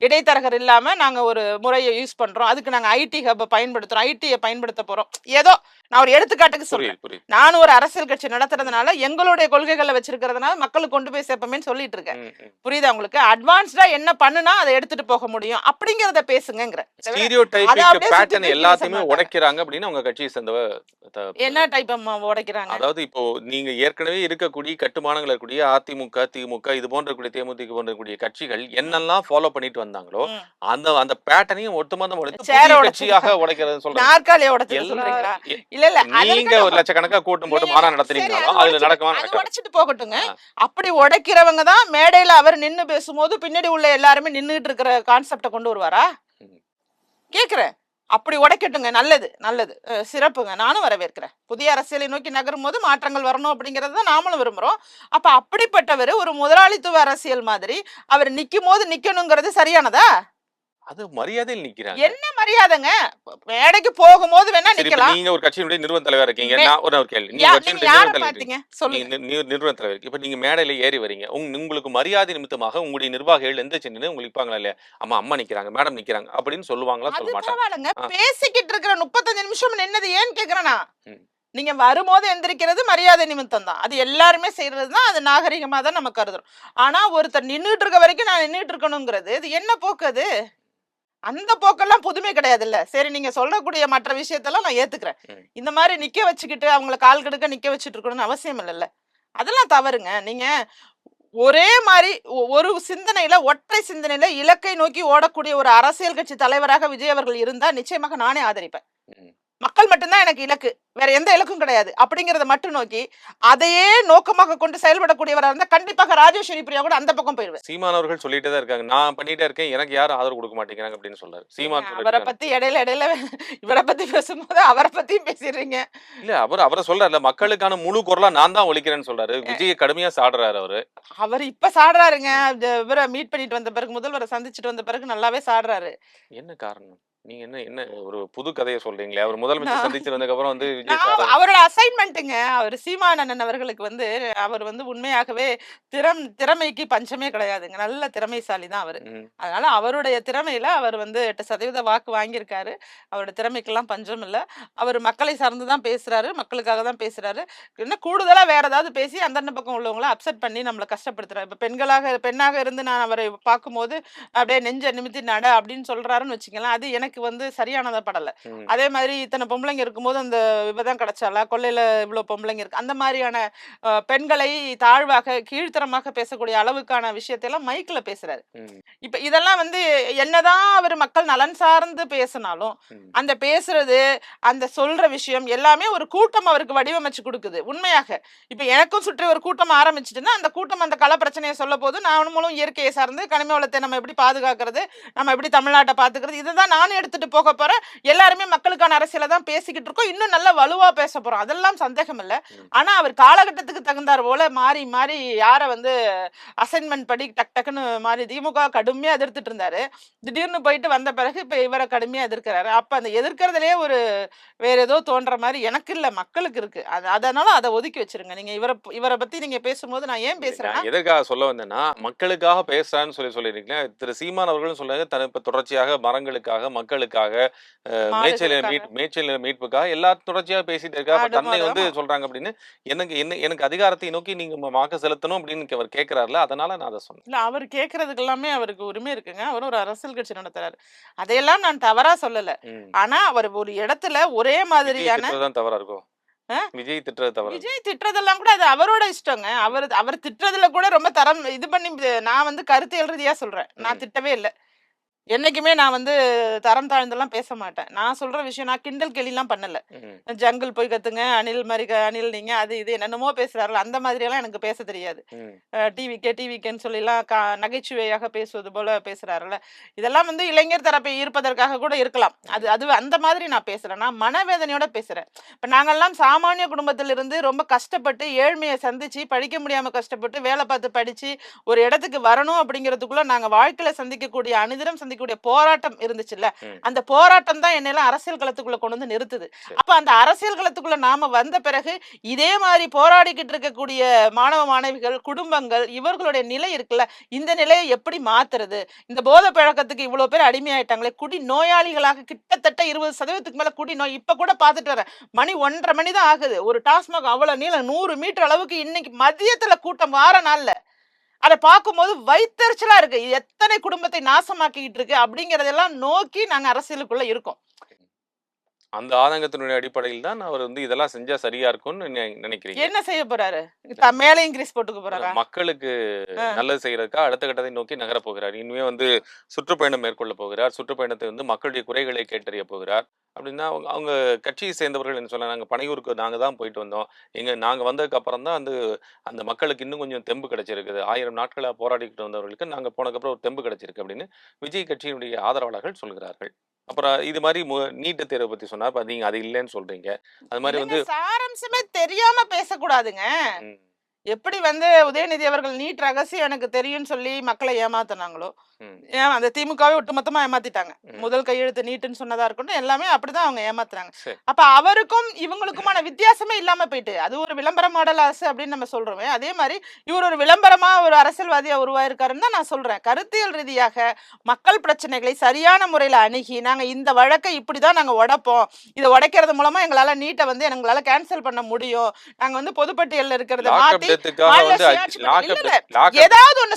இடைத்தரகர் இல்லாமல் நாங்கள் ஒரு முறையை யூஸ் பண்ணுறோம் அதுக்கு நாங்கள் ஐடி ஹப்பை பயன்படுத்துகிறோம் ஐடியை பயன்படுத்த போகிறோம் ஏதோ நான் ஒரு எடுத்துக்காட்டுக்கு சொல்றேன் நானும் ஒரு அரசியல் கட்சி நடத்துறதுனால எங்களுடைய கொள்கைகளை வச்சிருக்கிறதுனால மக்களுக்கு கொண்டு போய் சேர்ப்போமே சொல்லிட்டு இருக்கேன். புரியுதா உங்களுக்கு அட்வான்ஸ்டா என்ன பண்ணுனா அதை எடுத்துட்டு போக முடியும் அப்படிங்கறத தூக்கி எல்லாத்தையுமே. உடைக்கிறாங்க அப்படின்னு உங்க கட்சியை சேர்ந்தவ என்ன டைப் உடைக்கிறாங்க அதாவது இப்போ நீங்க ஏற்கனவே இருக்கக்கூடிய கட்டுமானங்கள் இருக்கக்கூடிய அதிமுக திமுக இது போன்ற கூடிய தேமுதிக போன்ற கூடிய கட்சிகள் என்னெல்லாம் ஃபாலோ பண்ணிட்டு வந்தாங்களோ. அந்த அந்த பேட்டர்னையும் ஒட்டுமொத்தம் உடைச்சு. கட்சியாக உடைக்கிறது சொல்றாங்க நாற்காலியை உடைச்சு இல்ல இல்ல நீங்க. ஒரு லட்சக்கணக்கா கூட்டம் போட்டு சரி, நடத்துறீங்களா? அது அதுல நடக்குமா உடைச்சிட்டு போகட்டுங்க. அப்படி உடைக்கிறவங்க தான் மேடையில அவர் நின்னு பேசும்போது பின்னாடி உள்ள எல்லாருமே நின்னுட்டு இருக்கிற கான்செப்ட கொண்டு வருவாரா. கேக்குறேன். அப்படி உடைக்கட்டுங்க. நல்லது நல்லது. சிறப்புங்க. நானும் வரவேற்கிறேன். புதிய அரசியலை நோக்கி நகரும் போது மாற்றங்கள் வரணும் அப்படிங்கறது தான் நாமளும் விரும்புறோம். அப்ப அப்படிப்பட்டவர் ஒரு முதலாளித்துவ அரசியல் மாதிரி அவர் நிக்கும் போது நிக்கணுங்கிறது சரியானதா? அது மரியாதையில் நிக்கிறாங்க. என்ன மரியாதைங்க? மேடைக்கு போகும்போது வேணா நிக்கலாம். நீங்க ஒரு கட்சியினுடைய நிறுவன தலைவா இருக்கீங்க. நான் ஒரு ஒரு கேள்வி நீங்க கட்சியினுடைய நிறுவன தலைவர் சொல்லுங்க. நிறுவன தலைவர். இப்ப நீங்க மேடையில ஏறி வரீங்க. உங்க உங்களுக்கு மரியாதை நிமித்தமாக உங்களுடைய நிர்வாகிகள் எந்த சின்ன உங்களுக்கு நிற்பாங்களா இல்லையா? அம்மா அம்மா நிக்கிறாங்க மேடம் நிக்கிறாங்க அப்படின்னு சொல்லுவாங்களா சொல்ல மாட்டாங்க. பேசிக்கிட்டு இருக்கிற முப்பத்தஞ்சு நிமிஷம் நின்னது ஏன்னு கேக்குறேனா. நீங்க வரும்போது எந்திரிக்கிறது மரியாதை நிமித்தம் தான். அது எல்லாருமே செய்யறது தான். அது நாகரிகமா தான் நம்ம கருதுறோம். ஆனா ஒருத்தர் நின்னுட்டு இருக்க வரைக்கும் நான் நின்னுட்டு இருக்கணுங்கிறது இது என்ன போக்கு அது? அந்த போக்கெல்லாம் புதுமை கிடையாது இல்ல சரி நீங்க சொல்லக்கூடிய மற்ற விஷயத்தெல்லாம் நான் ஏத்துக்கிறேன். இந்த மாதிரி நிக்க வச்சுக்கிட்டு அவங்கள கால் கெடுக்க நிக்க வச்சுட்டு இருக்கணும்னு அவசியம் இல்லைல்ல. அதெல்லாம் தவறுங்க. நீங்க ஒரே மாதிரி ஒரு சிந்தனையில ஒற்றை சிந்தனையில இலக்கை நோக்கி ஓடக்கூடிய ஒரு அரசியல் கட்சி தலைவராக விஜய் அவர்கள் இருந்தா நிச்சயமாக நானே ஆதரிப்பேன். மக்கள் மட்டும்தான் எனக்கு இலக்கு. வேற எந்த இலக்கும் கிடையாது. அப்படிங்கறத மட்டும் நோக்கி அதையே நோக்கமாக கொண்டு செயல்படக்கூடியவரா இருந்தா கண்டிப்பாக ராஜேஸ்வரி பிரியா கூட அந்த பக்கம் போயிருவேன். சீமான் அவர்கள் சொல்லிட்டே தான் இருக்காங்க. நான் பண்ணிட்டே இருக்கேன். எனக்கு யாரும் ஆதரவு கொடுக்க மாட்டேங்கிறாங்க அப்படின்னு சொல்றாரு. சீமான் அவரை. பத்தி இடையில இடையில இவரை பத்தி பேசும்போது அவரை பத்தியும் பேசிடுறீங்க. இல்ல அவர் அவரை சொல்றாருல மக்களுக்கான முழு குரலா நான் தான் ஒழிக்கிறேன்னு சொல்றாரு. விஜய் கடுமையா சாடுறாரு அவரு. அவர் இப்ப சாடுறாருங்க. இவரை மீட் பண்ணிட்டு வந்த பிறகு முதல்வரை சந்திச்சுட்டு வந்த பிறகு நல்லாவே சாடுறாரு. என்ன காரணம்? நீங்க என்ன என்ன ஒரு புது கதையை சொல்றீங்களே? அவர் முதலமைச்சர் சந்திச்சு வந்ததுக்கு அப்புறம் வந்து. அவரோட அசைன்மெண்ட்டுங்க அவர் சீமானந்தன் அவர்களுக்கு வந்து அவர் வந்து உண்மையாகவே திறம் திறமைக்கு பஞ்சமே கிடையாதுங்க. நல்ல திறமைசாலி தான் அவர் அதனால அவருடைய திறமையில அவர் வந்து எட்டு சதவீத வாக்கு வாங்கியிருக்காரு. அவரோட திறமைக்கெல்லாம் பஞ்சம் இல்லை. அவர் மக்களை சார்ந்து தான் பேசுறாரு மக்களுக்காக தான் பேசுறாரு. இன்னும் கூடுதலா வேற ஏதாவது பேசி அந்தந்த பக்கம் உள்ளவங்கள அப்செட் பண்ணி நம்மளை கஷ்டப்படுத்துறாரு. இப்ப பெண்களாக பெண்ணாக இருந்து நான் அவரை பார்க்கும்போது அப்படியே நெஞ்ச நிமித்தி நட அப்படின்னு சொல்றாருன்னு வச்சுக்கலாம் அது எனக்கு வந்து சரியானதா படல. அதே மாதிரி இத்தனை பொம்பளைங்க இருக்கும்போது அந்த இவதான் கிடைச்சாலா? கொள்ளையில இவ்வளவு பொம்பளைங்க இருக்கு. அந்த மாதிரியான பெண்களை தாழ்வாக கீழ்த்தரமாக பேசக்கூடிய அளவுக்கான விஷயத்தையெல்லாம் மைக்ல பேசுறாரு. இப்ப இதெல்லாம் வந்து என்னதான் அவர் மக்கள் நலன் சார்ந்து பேசினாலும். அந்த பேசுறது அந்த சொல்ற விஷயம் எல்லாமே ஒரு கூட்டம் அவருக்கு வடிவமைச்சு கொடுக்குது. உண்மையாக. இப்ப எனக்கும் சுற்றி ஒரு கூட்டம் ஆரம்பிச்சிட்டுன்னா அந்த கூட்டம் அந்த கள பிரச்சனையை சொல்ல போது நான் மூலம் இயற்கையை சார்ந்து கனிம வளத்தை நம்ம எப்படி பாதுகாக்கிறது நம்ம எப்படி தமிழ்நாட்டை பாத்துக்கிறது இதுதான் நான் எடுத்துட்டு போக போறேன் எல்லாருமே மக்களுக்கான அரசியலை தான் பேசிக்கிட்டு இருக்கோம். இன்னும் நல்ல வலுவா பேச போறோம். அதெல்லாம் சந்தேகம் இல்ல. ஆனா அவர் காலகட்டத்துக்கு தகுந்தார் போல மாறி மாறி யாரை வந்து அசைன்மெண்ட் படி டக் டக்குன்னு மாறி திமுக கடுமையா எதிர்த்துட்டு இருந்தாரு. திடீர்னு போயிட்டு வந்த பிறகு இப்ப இவரை கடுமையா எதிர்க்கிறாரு. அப்ப அந்த எதிர்க்கிறதுலயே ஒரு வேற ஏதோ தோன்ற மாதிரி எனக்கு இல்ல மக்களுக்கு இருக்கு. அது அதனால அதை ஒதுக்கி வச்சிருங்க. நீங்க இவரை இவரை பத்தி நீங்க பேசும்போது நான் ஏன் பேசுறேன்னா நான் எதற்காக சொல்ல வந்தேன்னா மக்களுக்காக பேசுறான்னு சொல்லி சொல்லியிருக்கீங்களா திரு சீமான் அவர்களும் சொல்றாங்க இப்ப தொடர்ச்சியாக மரங்களுக்காக மக்களுக்காக மேய்ச்சல். மீட் மேய்ச்சல் மீட்புக்காக எல்லா தொடர்ச்சியாக பேசிட்டு இருக்கா தன்னை வந்து. சொல்றாங்க அப்படின்னு எனக்கு என்ன எனக்கு அதிகாரத்தை நோக்கி நீங்க ம- வாக்கு செலுத்தணும் அப்படின்னு அவர் கேட்கிறாருல அதனால நான் அதை சொன்னேன் இல்ல அவர் கேக்குறதுக்கு எல்லாமே அவருக்கு உரிமை இருக்குங்க அவரும் ஒரு அரசியல் கட்சி நடத்துறாரு அதையெல்லாம் நான் தவறா சொல்லல. ஆனா அவர் ஒரு இடத்துல ஒரே மாதிரியான தவறா இருக்கும்? விஜய் திட்டுறது. விஜய் திட்டுறதெல்லாம் கூட அது அவரோட இஷ்டங்க அவர் அவர் திட்டுறதுல கூட ரொம்ப தரம் இது பண்ணி நான் வந்து கருத்தியல் ரீதியா சொல்றேன் நான். திட்டவே இல்லை என்னைக்குமே நான் வந்து தரம் தாழ்ந்தெல்லாம் பேச மாட்டேன். நான் சொல்ற விஷயம் நான் கிண்டல் கேலிலாம் பண்ணல. ஜங்கிள் போய் கத்துங்க அணில் மாதிரி அணில் நீங்க அது இது என்னென்னமோ பேசுறாருல அந்த மாதிரி எல்லாம் எனக்கு பேச தெரியாது. டிவிக்கே டிவிக்கேன்னு சொல்லிலாம் கா நகைச்சுவையாக பேசுவது போல பேசுறாருல இதெல்லாம் வந்து இளைஞர் தரப்பை ஈர்ப்பதற்காக கூட இருக்கலாம். அது அது அந்த மாதிரி நான் பேசுறேன். நான் மனவேதனையோட பேசுறேன். இப்ப நாங்கெல்லாம் சாமானிய குடும்பத்திலிருந்து ரொம்ப கஷ்டப்பட்டு ஏழ்மையை சந்திச்சு படிக்க முடியாம கஷ்டப்பட்டு வேலை பார்த்து படிச்சு ஒரு இடத்துக்கு வரணும் அப்படிங்கிறதுக்குள்ள நாங்க வாழ்க்கையில சந்திக்கக்கூடிய அனுதினம் சந்திக்கக்கூடிய போராட்டம் இருந்துச்சுல்ல. அந்த போராட்டம் தான் என்னெல்லாம் அரசியல் களத்துக்குள்ள கொண்டு வந்து நிறுத்துது. அப்ப அந்த அரசியல் களத்துக்குள்ள நாம வந்த பிறகு இதே மாதிரி போராடிக்கிட்டு இருக்கக்கூடிய மாணவ மாணவிகள் குடும்பங்கள் இவர்களுடைய நிலை இருக்குல்ல இந்த நிலையை எப்படி மாத்துறது? இந்த போதை பழக்கத்துக்கு இவ்வளவு பேர் அடிமையாயிட்டாங்களே குடி நோயாளிகளாக கிட்டத்தட்ட இருபது சதவீதத்துக்கு மேல குடி நோய். இப்ப கூட பார்த்துட்டு வரேன். மணி ஒன்றரை மணி தான் ஆகுது. ஒரு டாஸ்மாக் அவ்வளவு நீளம் நூறு மீட்டர் அளவுக்கு இன்னைக்கு மதியத்துல கூட்டம் வார நாள்ல. அதை பார்க்கும்போது வைத்தறிச்சலா இருக்கு. இது எத்தனை குடும்பத்தை நாசமாக்கிட்டு இருக்கு அப்படிங்கறதெல்லாம் நோக்கி நாங்க அரசியலுக்குள்ள இருக்கோம். அந்த ஆதங்கத்தினுடைய அடிப்படையில் தான் அவர் வந்து இதெல்லாம் செஞ்சா சரியா இருக்கும்னு நினை- நினைக்கிறீங்க? என்ன செய்ய போறாரு? மேல இன்க்ரீஸ் போட்டுக்க போறாரா? மக்களுக்கு. நல்லது செய்யறதுக்காக அடுத்த கட்டத்தை நோக்கி நகர போகிறார். இனிமே வந்து சுற்றுப்பயணம் மேற்கொள்ள போகிறார். சுற்றுப்பயணத்தை வந்து மக்களுடைய குறைகளை கேட்டறிய போகிறார். அப்படின்னா அவங்க அவங்க கட்சியை சேர்ந்தவர்கள் என்ன சொல்ல நாங்க பனையூருக்கு நாங்க தான் போயிட்டு வந்தோம். எங்க நாங்க வந்ததுக்கு அப்புறம் தான் வந்து அந்த மக்களுக்கு இன்னும் கொஞ்சம் தெம்பு கிடைச்சிருக்குது. ஆயிரம் நாட்களா போராடிக்கிட்டு வந்தவர்களுக்கு நாங்க போனதுக்கப்புறம் ஒரு தெம்பு கிடைச்சிருக்கு அப்படின்னு விஜய் கட்சியினுடைய ஆதரவாளர்கள் சொல்கிறார்கள். அப்புறம் இது மாதிரி நீட்டு தேர்வை பத்தி சொன்னா இப்ப நீங்க அது இல்லைன்னு சொல்றீங்க. அது மாதிரி வந்து சாராம்சமே தெரியாம பேசக்கூடாதுங்க. எப்படி வந்து உதயநிதி அவர்கள் நீட் ரகசியம் எனக்கு தெரியும்னு சொல்லி மக்களை ஏமாத்துனாங்களோ? ஏன் அந்த திமுகவே ஒட்டுமொத்தமா ஏமாத்திட்டாங்க. முதல் கையெழுத்து நீட்டுன்னு சொன்னதா இருக்கட்டும் எல்லாமே அப்படிதான் அவங்க ஏமாத்துறாங்க. அப்ப அவருக்கும் இவங்களுக்குமான வித்தியாசமே இல்லாம போயிட்டு அது ஒரு விளம்பர மாடல் அரசு அப்படின்னு நம்ம சொல்றோமே அதே மாதிரி இவர் ஒரு விளம்பரமா ஒரு அரசியல்வாதியா உருவாயிருக்காருன்னு தான் நான் சொல்றேன். கருத்தியல் ரீதியாக மக்கள் பிரச்சனைகளை சரியான முறையில அணுகி நாங்க இந்த வழக்கை இப்படிதான் நாங்க உடைப்போம் இதை உடைக்கிறது மூலமா எங்களால நீட்டை வந்து எங்களால கேன்சல் பண்ண முடியும் நாங்க வந்து பொதுப்பட்டியல்ல இருக்கிறத மாத்தி ஏதாவது ஒண்ணு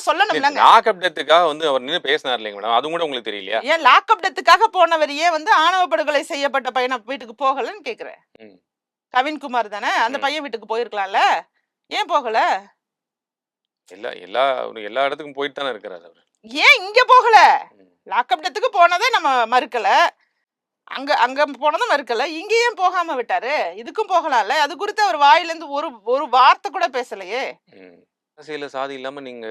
டெத்துக்காக வந்து அவர் நின்று பேசினார் இல்லைங்க மேடம் அது கூட உங்களுக்கு தெரியலையா? ஏன் லாக்அப் டெத்துக்காக போனவர் ஏன் வந்து ஆணவ படுகொலை செய்யப்பட்ட பையனை வீட்டுக்கு போகலன்னு கேக்குறேன். ம். கவின்குமார் தானே? அந்த. பையன் வீட்டுக்கு போயிருக்கலாம்ல? ஏன் போகல? எல்லா எல்லா எல்லா இடத்துக்கும் போயிட்டு தானே இருக்கிறாரு அவர். ஏன் இங்க போகல. லாக்அப் டெத்துக்கு போனதை நம்ம மறுக்கல. அங்க அங்க போனதும் இருக்கல இங்கேயும் போகாம விட்டாரு? இதுக்கும் போகலாம்ல? அது குறித்து அவர் வாயிலிருந்து ஒரு ஒரு வார்த்தை கூட பேசலையே. ம். அரசியல்ல சாதி இல்லாம நீங்க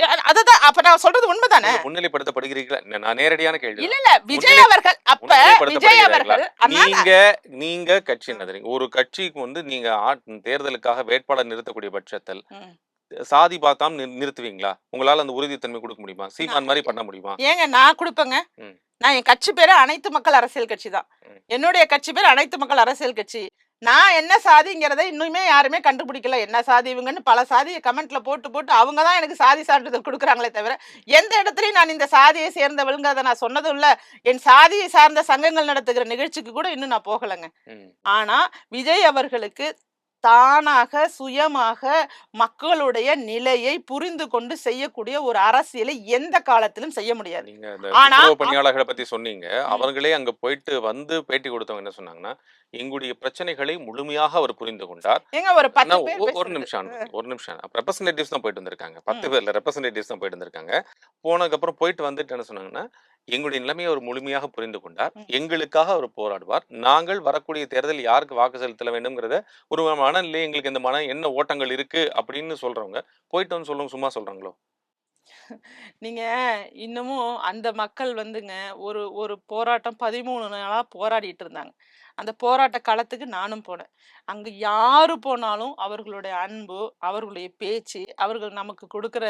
அ- அதுதான் அப்ப நான் சொல்றது உண்மைதானே? முன்னிலைப்படுத்தப்படுகிறீர்களா? நான் நேரடியான கேள்வி இல்ல இல்ல விஜய் அவர்கள் அப்ப விஜய் அவர்கள் அதனால நீங்க நீங்க கட்சி ஒரு கட்சிக்கு வந்து நீங்க தேர்தலுக்காக வேட்பாளர் நிறுத்தக்கூடிய பட்சத்தில். சாதி பார்க்காம நிறு- நிறுத்துவீங்களா? உங்களால அந்த உறுதித்தன்மை கொடுக்க முடியுமா? சீமான் மாதிரி பண்ண முடியுமா? ஏங்க நான் கொடுப்பேங்க. நான் என் கட்சி பேரு அனைத்து மக்கள் அரசியல் கட்சி தான். என்னுடைய கட்சி பேர் அனைத்து மக்கள் அரசியல் கட்சி. நான் என்ன சாதிங்கிறத இன்னுமே யாருமே கண்டுபிடிக்கல. என்ன சாதி இவங்கன்னு பல சாதியை கமெண்ட்ல போட்டு போட்டு அவங்க தான் எனக்கு சாதி சான்றிதழ் கொடுக்குறாங்களே தவிர எந்த இடத்துலயும் நான் இந்த சாதியை சேர்ந்தவளுங்கிறத நான் சொன்னதும் இல்ல. என் சாதியை சார்ந்த சங்கங்கள் நடத்துகிற நிகழ்ச்சிக்கு கூட இன்னும் நான் போகலைங்க. ஆனா விஜய் அவர்களுக்கு தானாக சுயமாக மக்களுடைய நிலையை புரிந்து கொண்டு செய்யக்கூடிய ஒரு அரசியலை எந்த காலத்திலும் செய்ய முடியாது. ஆனா- பணியாளர்களை பத்தி சொன்னீங்க. அவர்களே அங்க போயிட்டு வந்து பேட்டி கொடுத்தவங்க என்ன சொன்னாங்கன்னா எங்களுடைய பிரச்சனைகளை முழுமையாக அவர் புரிந்து கொண்டார். ஒரு ஒரு. நிமிஷம் ஒரு நிமிஷம் ரெப்ரசன்டேட்டிவ்ஸ் தான் போயிட்டு வந்திருக்காங்க. பத்து. பேர்ல ரெப்ரசன்டேட்டிவ்ஸ் தான் போயிட்டு வந்திருக்காங்க. போனதுக்கப்புறம் போயிட்டு வந்துட்டு என்ன சொன்னாங்கன்னா எங்களுடைய நிலைமையை அவர் முழுமையாக புரிந்து கொண்டார். எங்களுக்காக அவர் போராடுவார். நாங்கள் வரக்கூடிய தேர்தல் யாருக்கு வாக்கு செலுத்த வேண்டும்ங்கிறத ஒரு மனநிலை எங்களுக்கு இந்த மன என்ன ஓட்டங்கள் இருக்கு அப்படின்னு சொல்றவங்க போயிட்டு வந்து சொல்றவங்க சும்மா சொல்றாங்களோ? நீங்க இன்னமும் அந்த மக்கள் வந்துங்க ஒரு ஒரு போராட்டம் பதிமூணு நாளா போராடிட்டு இருந்தாங்க. அந்த போராட்ட களத்துக்கு நானும் போனேன். அங்க யாரு போனாலும் அவர்களுடைய அன்பு அவர்களுடைய பேச்சு அவர்கள் நமக்கு கொடுக்குற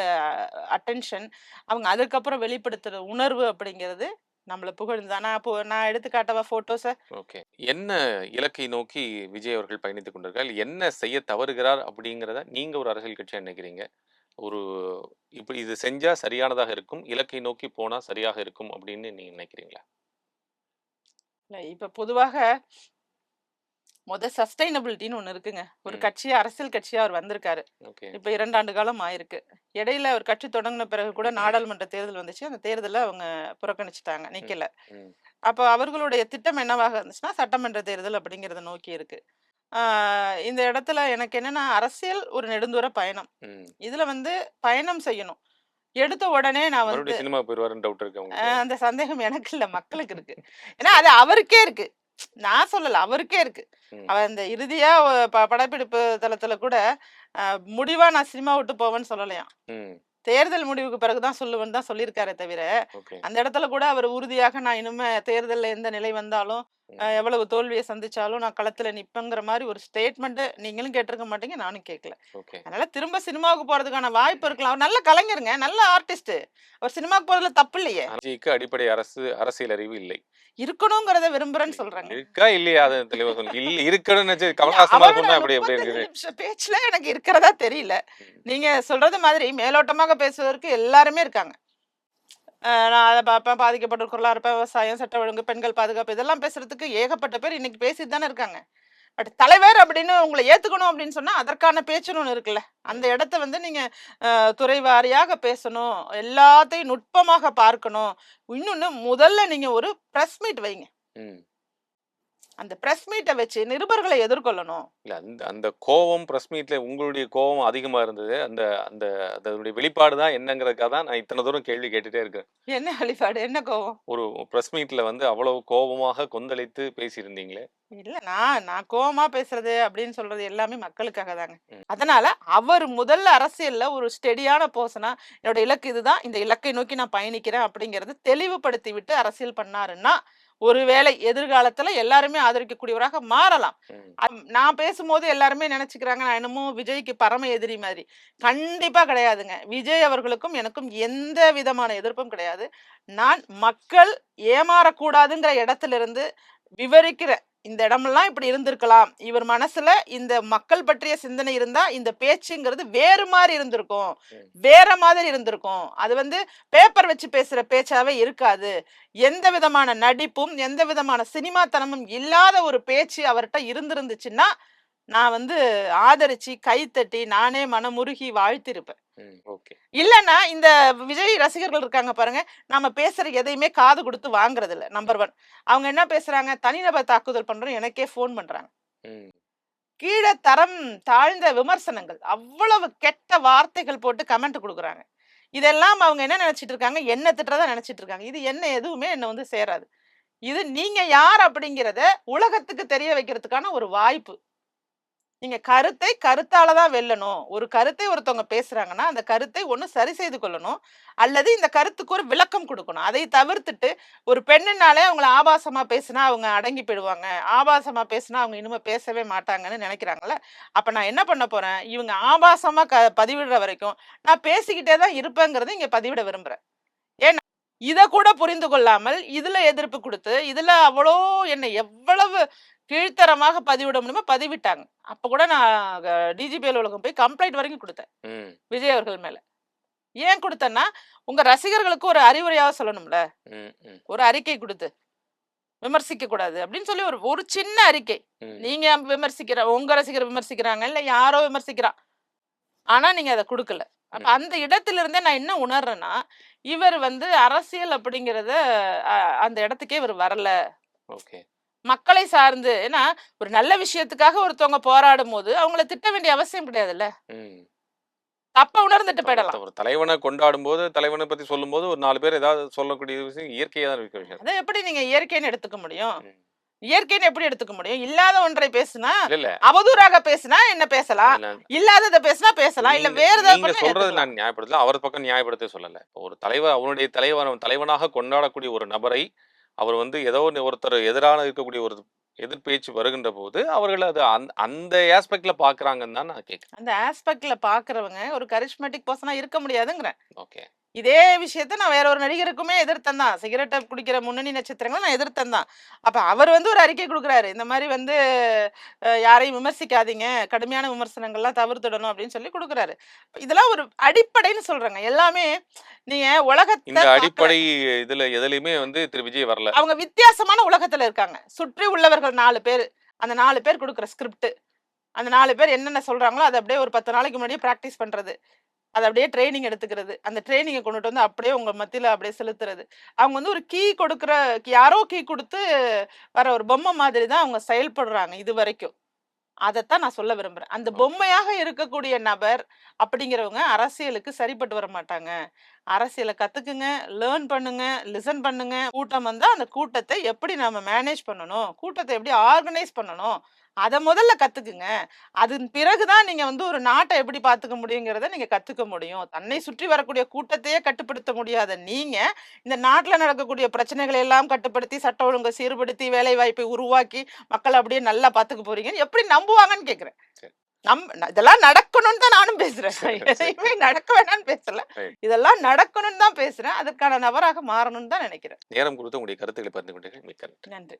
அட்டென்ஷன் அவங்க அதுக்கப்புறம் வெளிப்படுத்துற உணர்வு அப்படிங்கிறது நம்மளை புகழ்ந்து நான் இப்போ நான் எடுத்துக்காட்டவா போட்டோஸை? ஓகே. என்ன இலக்கை நோக்கி விஜய் அவர்கள் பயணித்துக் கொண்டிருக்கார் என்ன செய்ய தவறுகிறார் அப்படிங்கிறத நீங்க ஒரு அரசியல் கட்சியா நினைக்கிறீங்க? ஒரு இப்படி இது செஞ்சா சரியானதாக இருக்கும் இலக்கை நோக்கி போனா சரியாக இருக்கும் அப்படின்னு நீங்க நினைக்கிறீங்களா? இல்லை இப்போ பொதுவாக முத சஸ்டைனபிலிட்டின்னு ஒன்று இருக்குங்க. ஒரு. கட்சி அரசியல் கட்சியா அவர் வந்திருக்காரு. இப்போ இரண்டாண்டு காலம் ஆயிருக்கு. இடையில ஒரு கட்சி தொடங்கின பிறகு கூட நாடாளுமன்ற தேர்தல் வந்துச்சு. அந்த தேர்தலை அவங்க புறக்கணிச்சிட்டாங்க நிக்கல. அப்போ அவர்களுடைய திட்டம் என்னவாக இருந்துச்சுன்னா சட்டமன்ற தேர்தல் அப்படிங்கிறத நோக்கி இருக்கு. ஆஹ் இந்த இடத்துல எனக்கு என்னன்னா அரசியல் ஒரு நெடுந்தூர பயணம். இதுல வந்து பயணம் செய்யணும். எடுத்த உடனே நான் வந்து சினிமா போயிருவாருன்னு டவுட் இருக்கு அந்த சந்தேகம் எனக்கு இல்ல மக்களுக்கு இருக்கு. ஏன்னா அது அவருக்கே இருக்கு. நான் சொல்லல அவருக்கே இருக்கு. அவர் இந்த இறுதியா படப்பிடிப்பு தளத்துல கூட முடிவா நான் சினிமா விட்டு போவேன்னு சொல்லலையாம். தேர்தல் முடிவுக்கு பிறகுதான் சொல்லுவேன்னு தான் சொல்லியிருக்காரே தவிர அந்த இடத்துல கூட அவர் உறுதியாக நான் இனிமே தேர்தல்ல எந்த நிலை வந்தாலும் எவ்வளவு தோல்வியை சந்திச்சாலும் நான் களத்துல நிப்பேங்கிற மாதிரி ஒரு ஸ்டேட்மெண்ட் நீங்களும் கேட்டிருக்க மாட்டீங்க நானும் கேட்கல. அதனால திரும்ப சினிமாவுக்கு போறதுக்கான வாய்ப்பு இருக்கலாம். அவர் நல்ல கலைஞருங்க நல்ல ஆர்டிஸ்ட் அவர் சினிமாவுக்கு போறதுல தப்பு இல்லையே. அடிப்படை அரசு அரசியல் அறிவு இல்லை. இருக்கணுங்கிறத விரும்புறேன்னு சொல்றாங்க. இருக்கா இல்லையா? அது தெளிவா சொல்லுங்க இல்ல இருக்கணும்னு நினைச்சு கமலஹாசன் மாதிரி அவரோட சொன்னா அப்படி எப்படி 35 இருக்குது நிமிஷ பேச்சுல எனக்கு இருக்கிறதா தெரியல. நீங்க சொல்றது மாதிரி மேலோட்டமாக பேசுவதற்கு எல்லாருமே இருக்காங்க. நான் அதை பார்ப்பேன் பாதிக்கப்பட்டிருக்கிறா இருப்பேன். விவசாயம் சட்ட ஒழுங்கு பெண்கள் பாதுகாப்பு இதெல்லாம் பேசுறதுக்கு ஏகப்பட்ட பேர் இன்னைக்கு பேசிட்டு தானே இருக்காங்க. பட் தலைவர் அப்படின்னு உங்களை ஏற்றுக்கணும் அப்படின்னு சொன்னால் அதற்கான பேச்சுன்னு ஒன்று இருக்குல்ல. அந்த இடத்த வந்து நீங்கள் துறை வாரியாக பேசணும். எல்லாத்தையும் நுட்பமாக பார்க்கணும். இன்னொன்று முதல்ல நீங்கள் ஒரு ப்ரெஸ் மீட் வைங்க. அந்த பிரஸ் மீட்டை வச்சு நிருபர்களை எதிர்கொள்ளணும். இல்ல அந்த அந்த கோவம் பிரஸ் மீட்ல உங்களுடைய கோவம் அதிகமா இருந்தது. அந்த அந்த அதனுடைய வெளிப்பாடு தான் என்னங்கிறதுக்காக தான் நான் இத்தனை தூரம் கேள்வி கேட்டுட்டே இருக்கேன். என்ன வழிபாடு என்ன கோவம்? ஒரு பிரஸ் மீட்ல வந்து அவ்வளவு கோபமாக கொந்தளித்து பேசியிருந்தீங்களே? இல்ல நான் நான் கோவமா பேசுறது அப்படின்னு சொல்றது எல்லாமே மக்களுக்காக தாங்க. அதனால அவர் முதல்ல அரசியல்ல ஒரு ஸ்டெடியான போசனா என்னோட இலக்கு இதுதான். இந்த இலக்கை நோக்கி நான் பயணிக்கிறேன் அப்படிங்கறது தெளிவுபடுத்தி விட்டு அரசியல் பண்ணாருன்னா ஒருவேளை எதிர்காலத்துல எல்லாருமே ஆதரிக்கக்கூடியவராக மாறலாம். நான் பேசும்போது எல்லாருமே நினைச்சுக்கிறாங்க நான் என்னமோ விஜய்க்கு பரம எதிரி மாதிரி. கண்டிப்பா கிடையாதுங்க. விஜய் அவர்களுக்கும் எனக்கும் எந்த விதமான எதிர்ப்பும் கிடையாது. நான் மக்கள் ஏமாறக்கூடாதுங்கிற இடத்துல இருந்து விவரிக்கிற இந்த இடமெல்லாம் இப்படி இருந்திருக்கலாம். இவர் மனசுல இந்த மக்கள் பற்றிய சிந்தனை இருந்தா இந்த பேச்சுங்கிறது வேறு மாதிரி இருந்திருக்கும். வேற மாதிரி இருந்திருக்கும். அது வந்து பேப்பர் வச்சு பேசுற பேச்சாவே இருக்காது. எந்த விதமான நடிப்பும் எந்த விதமான சினிமாத்தனமும் இல்லாத ஒரு பேச்சு அவர்கிட்ட இருந்திருந்துச்சுன்னா நான் வந்து ஆதரிச்சு கைத்தட்டி நானே மனமுருகி வாழ்த்திருப்பேன். இல்லைன்னா இந்த விஜய் ரசிகர்கள் இருக்காங்க பாருங்க நம்ம பேசுற எதையுமே காது கொடுத்து வாங்குறது இல்ல நம்பர் ஒன் அவங்க என்ன பேசுறாங்க? தனிநபர் தாக்குதல் பண்றோம் எனக்கே ஃபோன் பண்றாங்க. கீழே தரம் தாழ்ந்த விமர்சனங்கள் அவ்வளவு கெட்ட வார்த்தைகள் போட்டு கமெண்ட் கொடுக்குறாங்க. இதெல்லாம் அவங்க என்ன நினைச்சிட்டு இருக்காங்க? என்ன திட்டுறதா நினைச்சிட்டு இருக்காங்க? இது என்ன எதுவுமே என்ன வந்து சேராது. இது நீங்க யார் அப்படிங்கிறத உலகத்துக்கு தெரிய வைக்கிறதுக்கான ஒரு வாய்ப்பு. நீங்க கருத்தை கருத்தால தான் வெல்லணும். ஒரு கருத்தை ஒருத்தவங்க பேசுறாங்கன்னா அந்த கருத்தை ஒன்று சரி செய்து கொள்ளணும். அல்லது இந்த கருத்துக்கு ஒரு விளக்கம் கொடுக்கணும். அதை தவிர்த்துட்டு ஒரு பெண்ணுனாலே அவங்கள ஆபாசமா பேசினா அவங்க அடங்கி போயிடுவாங்க. ஆபாசமா பேசினா அவங்க இனிமே பேசவே மாட்டாங்கன்னு நினைக்கிறாங்கல்ல? அப்ப நான் என்ன பண்ண போறேன்? இவங்க ஆபாசமா க பதிவிடுற வரைக்கும் நான் பேசிக்கிட்டே தான் இருப்பேங்கிறத இங்க பதிவிட விரும்புறேன். ஏன்னா இதை கூட புரிந்து கொள்ளாமல் இதுல எதிர்ப்பு கொடுத்து இதுல அவ்வளோ என்னை எவ்வளவு கீழ்த்தரமாக பதிவிட முடியுமோ பதிவிட்டாங்க. அப்ப கூட நான் டிஜிபி அலுவலகம் போய் கம்ப்ளைண்ட் வரைக்கும் கொடுத்தேன். விஜய் அவர்கள் மேல. ஏன் கொடுத்தேன்னா உங்க ரசிகர்களுக்கு ஒரு அறிவுரையாக சொல்லணும்ல. ஒரு அறிக்கை கொடுத்து விமர்சிக்க கூடாது அப்படின்னு சொல்லி ஒரு ஒரு சின்ன அறிக்கை. நீங்க விமர்சிக்கிற உங்க ரசிகர் விமர்சிக்கிறாங்க இல்ல யாரோ விமர்சிக்கிறான் ஆனா நீங்க அதை கொடுக்கல. அப்ப. அந்த இடத்துல இருந்தே நான் என்ன உணர்றேன்னா இவர் வந்து அரசியல் அப்படிங்கறத அந்த இடத்துக்கே இவர் வரல. ஓகே. மக்களை சார்ந்து ஏன்னா ஒரு நல்ல விஷயத்துக்காக ஒருத்தவங்க போராடும் போது அவங்கள திட்ட வேண்டிய அவசியம் கிடையாதுல்ல. தப்ப உணர்ந்துட்டு போயிடலாம். ஒரு தலைவனை கொண்டாடும் போது தலைவனை பத்தி சொல்லும்போது ஒரு நாலு பேர் ஏதாவது சொல்லக்கூடிய விஷயம் இயற்கையா தான் இருக்க விஷயம். அதை எப்படி நீங்க இயற்கைன்னு எடுத்துக்க முடியும். இயற்கைன்னு எப்படி எடுத்துக்க முடியும்? இல்லாத ஒன்றை பேசுனா அவதூறாக பேசுனா என்ன பேசலாம்? இல்ல, இல்லாததை பேசினா பேசலாம். இல்ல வேற ஏதாவது சொல்றது. நான் நியாயப்படுத்தல. அவர் பக்கம் நியாயப்படுத்த சொல்லல. ஒரு தலைவர் அவனுடைய தலைவர் தலைவனாக கொண்டாடக்கூடிய ஒரு நபரை அவர் வந்து ஏதோ ஒருத்தர் எதிரான இருக்கக்கூடிய ஒரு எதிர்பேச்சு வருகின்ற போது அவர்கள் அது அந்த அந்த ஆஸ்பெக்ட்ல பாக்குறாங்கன்னு தான் நான் கேட்கிறேன் அந்த ஆஸ்பெக்ட்ல பாக்குறவங்க ஒரு கரிஷ்மேட்டிக் பர்சனா இருக்க முடியாதுங்கிறேன். ஓகே. இதே விஷயத்த நான் வேற ஒரு நடிகருக்குமே எதிர்த்தேன் தான். சிகரெட்டை குடிக்கிற முன்னணி நட்சத்திரங்களை நான் எதிர்த்தேன் தான். அப்ப அவர் வந்து ஒரு அறிக்கை கொடுக்குறாரு. இந்த மாதிரி வந்து யாரையும் விமர்சிக்காதீங்க. கடுமையான விமர்சனங்கள்லாம் தவிர்த்துடணும் அப்படின்னு சொல்லி கொடுக்குறாரு. இதெல்லாம் ஒரு அடிப்படைன்னு சொல்றேங்க. எல்லாமே நீங்க உலகத்தை அடிப்படை இதுல எதுலயுமே வந்து திரு. விஜய் வரல. அவங்க வித்தியாசமான உலகத்துல இருக்காங்க. சுற்றி உள்ளவர்கள் நாலு பேர் அந்த நாலு பேர் கொடுக்குற ஸ்கிரிப்ட் அந்த நாலு பேர் என்னென்ன சொல்றாங்களோ அதை அப்படியே ஒரு பத்து நாளைக்கு முன்னாடியே ப்ராக்டிஸ் பண்றது. அதை அப்படியே ட்ரைனிங் எடுத்துக்கிறது. அந்த ட்ரைனிங்கை கொண்டுட்டு வந்து அப்படியே உங்க மத்தியில அப்படியே செலுத்துறது. அவங்க வந்து ஒரு கீ கொடுக்குற யாரோ கீ கொடுத்து வர ஒரு பொம்மை மாதிரி தான் அவங்க செயல்படுறாங்க இது வரைக்கும். அதைத்தான் நான் சொல்ல விரும்புறேன். அந்த பொம்மையாக இருக்கக்கூடிய நபர் அப்படிங்கிறவங்க அரசியலுக்கு சரிப்பட்டு வர மாட்டாங்க. அரசியலை கத்துக்குங்க லேர்ன் பண்ணுங்க லிசன் பண்ணுங்க. கூட்டம் வந்தா அந்த கூட்டத்தை எப்படி நம்ம மேனேஜ் பண்ணணும்? கூட்டத்தை எப்படி ஆர்கனைஸ் பண்ணணும்? அதை முதல்ல கத்துக்குங்க. அதன் பிறகுதான் நீங்க வந்து ஒரு நாட்டை எப்படி பாத்துக்க முடியுங்கிறத நீங்க கத்துக்க முடியும். தன்னை சுற்றி வரக்கூடிய கூட்டத்தையே கட்டுப்படுத்த முடியாத நீங்க இந்த நாட்டுல நடக்கக்கூடிய பிரச்சனைகளை எல்லாம் கட்டுப்படுத்தி சட்ட ஒழுங்கை சீர்படுத்தி வேலை வாய்ப்பை உருவாக்கி மக்கள் அப்படியே நல்லா பாத்துக்க போறீங்கன்னு எப்படி நம்புவாங்கன்னு கேக்குறேன். சரி. நம் இதெல்லாம் நடக்கணும்னு தான் நானும் பேசுறேன். எதையுமே நடக்க வேணாம்னு பேசல. இதெல்லாம் நடக்கணும்னு தான் பேசுறேன். அதுக்கான நபராக மாறணும்னு தான் நினைக்கிறேன். நேரம் கொடுத்து உங்களுடைய கருத்துக்களை பகிர்ந்து கொண்டீர்கள். நன்றி.